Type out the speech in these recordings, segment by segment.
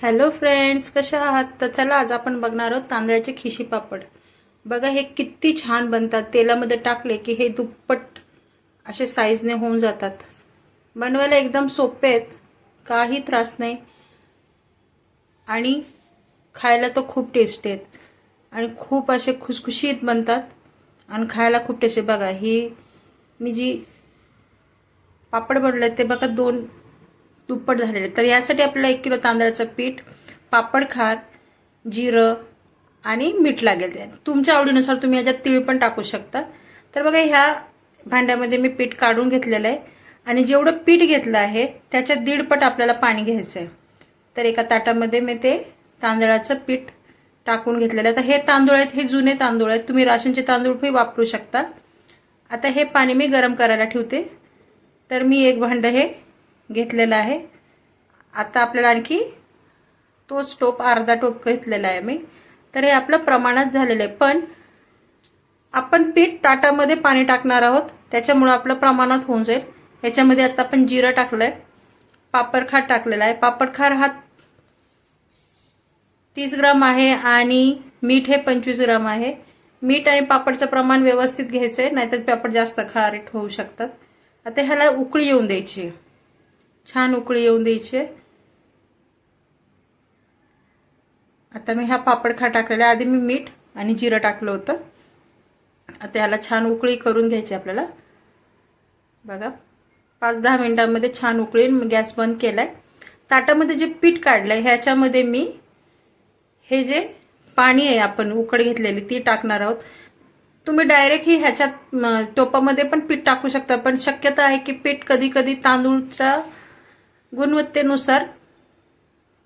Hello friends कशा आहात? तर चला आज आपण बघणार आहोत तांदळाचे खिशी पापड. बघा हे किती छान बनतात. तेलामध्ये टाकले की हे दुप्पट असे साईजने होऊन जातात. बनवायला एकदम सोपे आहेत. काही त्रास नाही. आणि खायला तर खूप टेस्टी आहेत. आणि खूप असे खुसखुशीत बनतात. आणि खायला खूप टेस्टी बघा ही मी जी पापड बनवले ते बघा दोन दुप्पट झालेले. तर यासाठी आपल्याला एक किलो तांदळाचं पीठ पापड खार जिरं आणि मीठ लागेल ते तुमच्या आवडीनुसार तुम्ही याच्यात तीळ पण टाकू शकता. तर बघा ह्या भांड्यामध्ये मी पीठ काढून घेतलेलं आहे. आणि जेवढं पीठ घेतलं आहे त्याच्यात दीडपट आपल्याला पाणी घ्यायचं आहे. तर एका ताटामध्ये मी ते तांदळाचं पीठ टाकून घेतलेलं आहे. तर हे तांदूळ आहेत हे जुने तांदूळ आहेत. तुम्ही राशनचे तांदूळ वापरू शकता. आता हे पाणी मी गरम करायला ठेवते. तर मी एक भांडं हे घेतलेलं आहे. आता आपल्याला आणखी तोच टोप अर्धा टोप घेतलेला आहे मी तर हे आपलं प्रमाणात झालेलं आहे. पण आपण पीठ ताटामध्ये पाणी टाकणार आहोत. त्याच्यामुळं आपलं प्रमाणात होऊन जाईल. ह्याच्यामध्ये आता आपण जिरं टाकलंय. पापडखार टाकलेला आहे. पापडखार हा तीस ग्राम आहे आणि मीठ हे पंचवीस ग्राम आहे. मीठ आणि पापडचं प्रमाण व्यवस्थित घ्यायचं आहे नाहीतर पापड जास्त खारीट होऊ शकतात. आता ह्याला उकळी येऊन द्यायची. छान उकळी येऊन द्यायची. आता मी हा पापड खा टाकलेला. आधी मी मीठ आणि जिरं टाकलं होतं. आता ह्याला छान उकळी करून घ्यायची आपल्याला. बघा पाच दहा मिनिटांमध्ये छान उकळी गॅस बंद केलाय. ताटामध्ये जे पीठ काढलंय ह्याच्यामध्ये मी हे जे पाणी आहे आपण उकड घेतलेली ती टाकणार आहोत. तुम्ही डायरेक्ट ही ह्याच्यात टोपामध्ये पण पीठ टाकू शकता पण शक्यता आहे की पीठ कधी कधी तांदूळचा गुणवत्तेनुसार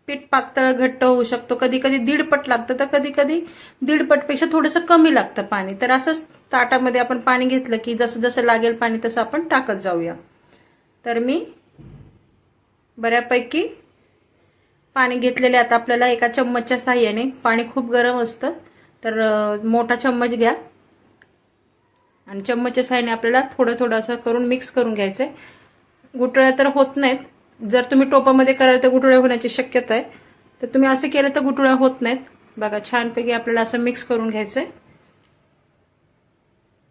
पीठ पातळ घट्ट होऊ शकतो. कधी कधी दीडपट लागतं. तर कधी कधी दीडपटपेक्षा थोडंसं कमी लागतं पाणी. तर असंच ताटामध्ये आपण पाणी घेतलं की जसं जसं लागेल पाणी तसं आपण टाकत जाऊया. तर मी बऱ्यापैकी पाणी घेतलेले आता आपल्याला एका चम्मचच्या साह्याने. पाणी खूप गरम असतं. तर मोठा चम्मच घ्या. आणि चम्मचच्या साह्याने आपल्याला थोडं थोडं असं करून मिक्स करून घ्यायचं आहे गुटळ्या तर होत नाहीत. जर तुम्ही टोपामध्ये कराल तर गुटुळ्या होण्याची शक्यता आहे. तर तुम्ही असं केलं तर गुटुळ्या होत नाहीत. बघा छानपैकी आपल्याला असं मिक्स करून घ्यायचंय.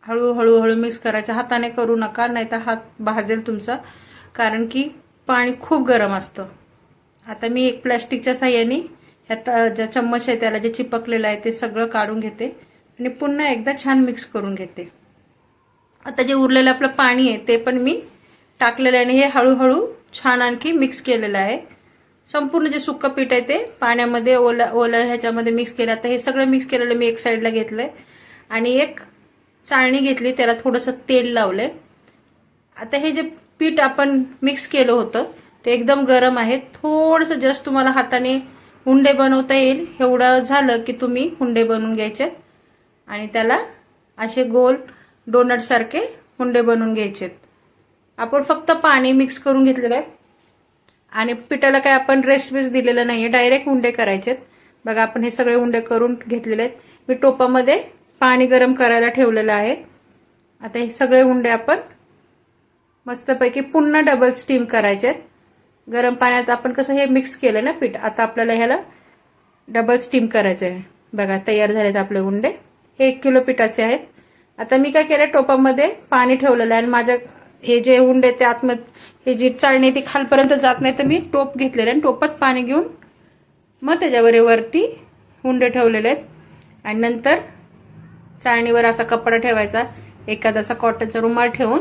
हळूहळू हळू मिक्स करायचं. हाताने करू नका नाही तर हात भाजेल तुमचा. कारण की पाणी खूप गरम असतं. आता मी एक प्लॅस्टिकच्या साह्याने ह्या ज्या चम्मच आहे त्याला जे चिपकलेलं आहे ते सगळं काढून घेते. आणि पुन्हा एकदा छान मिक्स करून घेते. आता जे उरलेलं आपलं पाणी आहे ते पण मी टाकलेलं आहे आणि हे हळूहळू छान आणखी मिक्स केलेलं आहे. संपूर्ण जे सुक्क पीठ आहे ते पाण्यामध्ये ओला ओलं ह्याच्यामध्ये मिक्स केलं. आता हे सगळं मिक्स केलेलं मी एक साईडला घेतलंय. आणि एक चाळणी घेतली त्याला थोडंसं तेल लावलं आता हे जे पीठ आपण मिक्स केलं होतं ते एकदम गरम आहे. थोडंसं जस्ट तुम्हाला हाताने हुंडे बनवता येईल. एवढं झालं की तुम्ही हुंडे बनवून घ्यायचे. आणि त्याला असे गोल डोनटसारखे हुंडे बनवून घ्यायचेत. आपण फक्त पाणी मिक्स करून घेतलेलं आहे. आणि पिठाला काय आपण रेस्ट बेस दिलेलं नाहीये डायरेक्ट उंडे करायचेत. बघा आपण हे सगळे उंडे करून घेतलेले आहेत. मी टोपामध्ये पाणी गरम करायला ठेवलेलं आहे. आता हे सगळे उंडे आपण मस्तपैकी पुन्हा डबल स्टीम करायचे गरम पाण्यात आपण कसं हे मिक्स केलं ना पीठ आता आपल्याला ह्याला डबल स्टीम करायचं आहे बघा तयार झालेत आपले उंडे. हे एक किलो पिठाचे आहेत. आता मी काय केलं टोपामध्ये पाणी ठेवलेलं आहे आणि माझ्या हे जे हुंडे ते आतमध्ये हे जी चाळणी ती खालपर्यंत जात नाही तर मी टोप घेतलेलं आणि टोपात पाणी घेऊन मग त्याच्यावर वरती हुंडे ठेवलेले आहेत. आणि नंतर चाळणीवर असा कपडा ठेवायचा एखादा असा कॉटनचा रुमाल ठेवून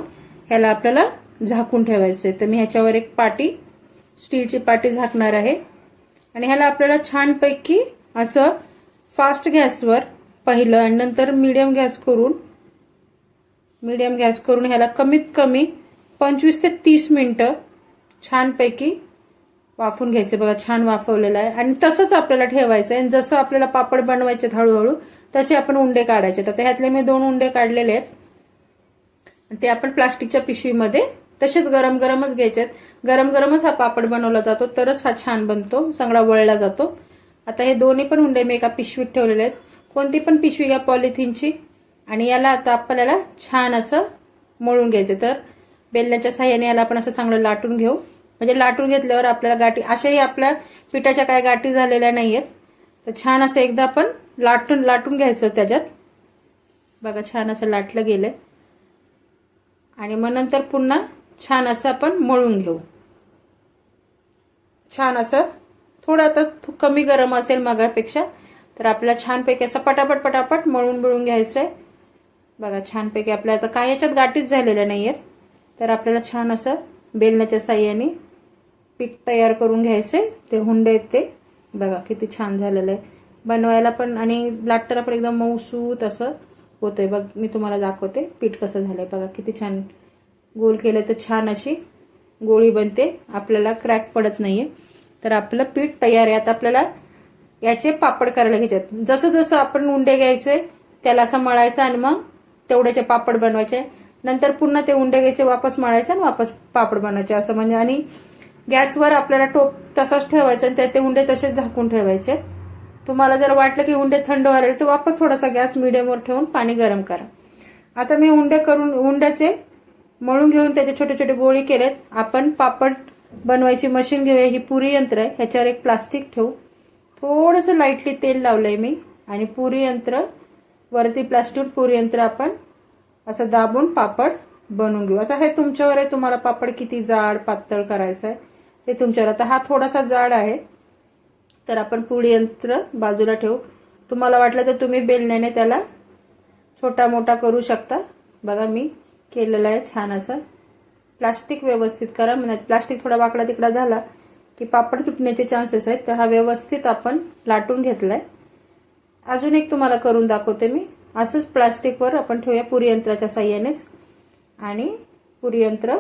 ह्याला आपल्याला झाकून ठेवायचं आहे तर मी ह्याच्यावर एक पाटी स्टीलची पाटी झाकणार आहे. आणि ह्याला आपल्याला छानपैकी असं फास्ट गॅसवर पहिलं आणि नंतर मिडियम गॅस करून मिडियम गॅस करून ह्याला कमीत कमी पंचवीस ते तीस मिनटं छानपैकी वाफून घ्यायचे. बघा छान वाफवलेलं आहे. आणि तसंच आपल्याला ठेवायचं आहे. जसं आपल्याला पापड बनवायचे हळूहळू तसे आपण उंडे काढायचे. तर ह्यातले मी दोन उंडे काढलेले आहेत. ते आपण प्लास्टिकच्या पिशवीमध्ये तसेच गरम गरमच घ्यायचे आहेत गरम गरमच हा पापड बनवला जातो. तरच हा छान बनतो. सगळा वळला जातो. आता हे दोन्ही पण उंडे मी एका पिशवीत ठेवलेले आहेत. कोणती पण पिशवी घ्या पॉलिथिनची. आणि याला आता आपल्याला छान असं मळून घ्यायचं तर बेलण्याच्या साह्याने याला आपण असं चांगलं लाटून घेऊ. म्हणजे लाटून घेतल्यावर आपल्याला गाठी अशाही आपल्या पिठाच्या काय गाठी झालेल्या नाही आहेत तर छान असं एकदा आपण लाटून लाटून घ्यायचं त्याच्यात. बघा छान असं लाटलं गेलं आणि मग नंतर पुन्हा छान असं आपण मळून घेऊ. छान असं थोडं आता कमी गरम असेल मगापेक्षा तर आपल्याला छानपैकी असं पटापट पटापट मळून मिळून घ्यायचं आहे बघा छानपैकी आपल्या आता काय याच्यात गाठीच झालेल्या नाही आहेत तर आपल्याला छान असं बेलण्याच्या साह्याने पीठ तयार करून घ्यायचे ते हुंडे आहेत ते. बघा किती छान झालेलं आहे. बनवायला पण आणि लाटताना पण एकदम मऊसूत असं होतंय. बघ मी तुम्हाला दाखवते पीठ कसं झालंय. बघा किती छान गोल केलं तर छान अशी गोळी बनते. आपल्याला क्रॅक पडत नाहीये. तर आपलं पीठ तयार आहे. आता आपल्याला याचे पापड करायला घ्यायचे जसं जसं आपण उंडे घ्यायचे त्याला असं मळायचं आणि मग तेवढ्याचे पापड बनवायचे. नंतर पुन्हा ते उंडे घ्यायचे वापस मळायचे आणि वापस पापड बनवायचे. असं म्हणजे आणि गॅसवर आपल्याला टोप तसाच ठेवायचा आणि त्यात ते उंडे तसेच झाकून ठेवायचे. तुम्हाला जर वाटलं की उंडे थंड व्हायला तर वापस थोडासा गॅस मिडियमवर ठेवून पाणी गरम करा. आता मी उंडे करून उंड्याचे मळून घेऊन त्याचे छोटे छोटे गोळी केलेत. आपण पापड बनवायची मशीन घेऊया. ही पुरी यंत्र आहे. ह्याच्यावर एक प्लास्टिक ठेवू. थोडंसं लाईटली तेल लावलंय मी. आणि पुरी यंत्र वरती प्लास्टिक पुरी यंत्र आपण असं दाबून पापड बनवून घेऊ. आता हे तुमच्यावर आहे तुम्हाला पापड किती जाड पातळ करायचं आहे ते तुमच्यावर. आता हा थोडासा जाड आहे तर आपण पुडी यंत्र बाजूला ठेवू. तुम्हाला वाटलं तर तुम्ही बेलण्याने त्याला छोटा मोठा करू शकता. बघा मी केलेला आहे छान असं. प्लास्टिक व्यवस्थित करा म्हणजे प्लास्टिक थोडा वाकडा तिकडा झाला की पापड तुटण्याचे चान्सेस आहेत तर हा व्यवस्थित आपण लाटून घेतला आहे अजून एक तुम्हाला करून दाखवते मी. असंच प्लास्टिकवर आपण ठेवूया पुरी यंत्राच्या साह्यानेच. आणि पुरी यंत्र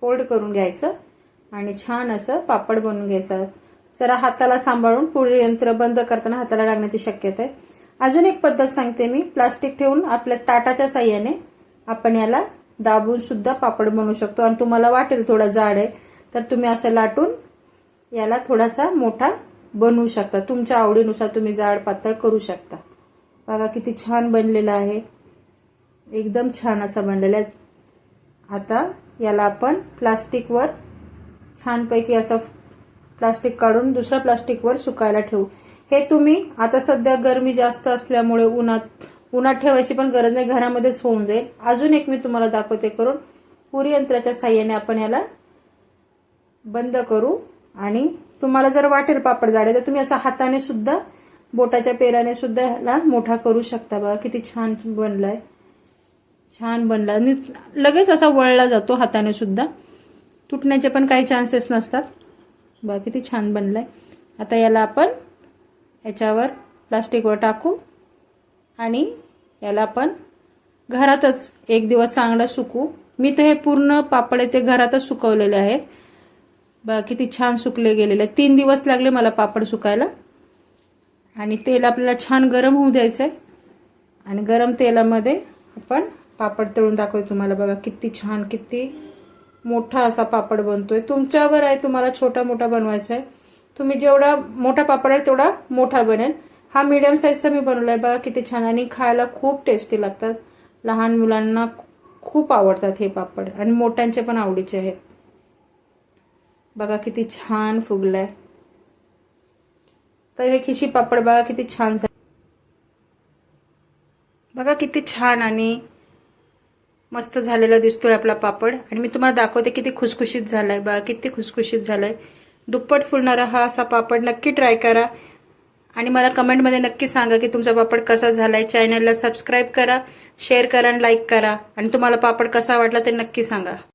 फोल्ड करून घ्यायचं. आणि छान असं पापड बनवून घ्यायचं. जरा हाताला सांभाळून पुरी यंत्र बंद करताना हाताला लागण्याची शक्यता आहे अजून एक पद्धत सांगते मी. प्लास्टिक ठेवून आपल्या ताटाच्या साह्याने आपण याला दाबून सुद्धा पापड बनवू शकतो. आणि तुम्हाला वाटेल थोडा जाड आहे तर तुम्ही असं लाटून याला थोडासा मोठा बनवू शकता. तुमच्या आवडीनुसार तुम्ही जाड पातळ करू शकता. बघा किती छान बनलेला आहे. एकदम छान असा बनलेला आहे. आता याला आपण प्लास्टिकवर छानपैकी असं प्लास्टिक काढून दुसऱ्या प्लास्टिकवर सुकायला ठेवू. हे तुम्ही आता सध्या गरमी जास्त असल्यामुळे उन्हात उन्हात ठेवायची पण गरज नाही. घरामध्येच होऊन जाईल. अजून एक मी तुम्हाला दाखवते करून. पुरी यंत्राच्या साह्याने आपण याला बंद करू आणि तुम्हाला जर वाटेल पापड जाडे तर तुम्ही असं हाताने सुद्धा बोटाच्या पेराने सुद्धा ह्याला मोठा करू शकता बघा. किती छान बनलाय. छान बनला आणि लगेच असा वळला जातो हाताने सुद्धा. तुटण्याचे पण काही चान्सेस नसतात. बघा किती छान बनलाय. आता याला आपण याच्यावर प्लास्टिकवर टाकू. आणि याला आपण घरातच एक दिवस चांगलं सुकू. मी तर हे पूर्ण पापड आहे ते घरातच सुकवलेले आहेत. बघा किती छान सुकले गेलेले. तीन दिवस लागले मला पापड सुकायला. आणि तेल आपल्याला छान गरम होऊ द्यायचं आहे आणि गरम तेलामध्ये आपण पापड तळून दाखवतो तुम्हाला. बघा किती छान किती मोठा असा पापड बनतोय. तुमच्यावर आहे तुम्हाला छोटा मोठा बनवायचा आहे तुम्ही जेवढा मोठा पापड आहे तेवढा मोठा बनेल. हा मीडियम साईजचा मी बनवला आहे बघा किती छान. आणि खायला खूप टेस्टी लागतात. लहान मुलांना खूप आवडतात हे पापड. आणि मोठ्यांचे पण आवडीचे आहेत. बघा किती छान फुगलाय. तर हे खिशी पापड बघा किती छान बघा किती छान आणि मस्त झालेला दिसतोय आपला पापड. आणि मी तुम्हाला दाखवते किती खुसखुशीत झालाय. बघा किती खुसखुशीत झालाय. दुप्पट फुलणारा हा असा पापड नक्की ट्राय करा. आणि मला कमेंटमध्ये नक्की सांगा की तुमचा पापड कसा झालाय. चॅनलला सबस्क्राईब करा शेअर करा आणि लाईक करा. आणि तुम्हाला पापड कसा वाटला ते नक्की सांगा.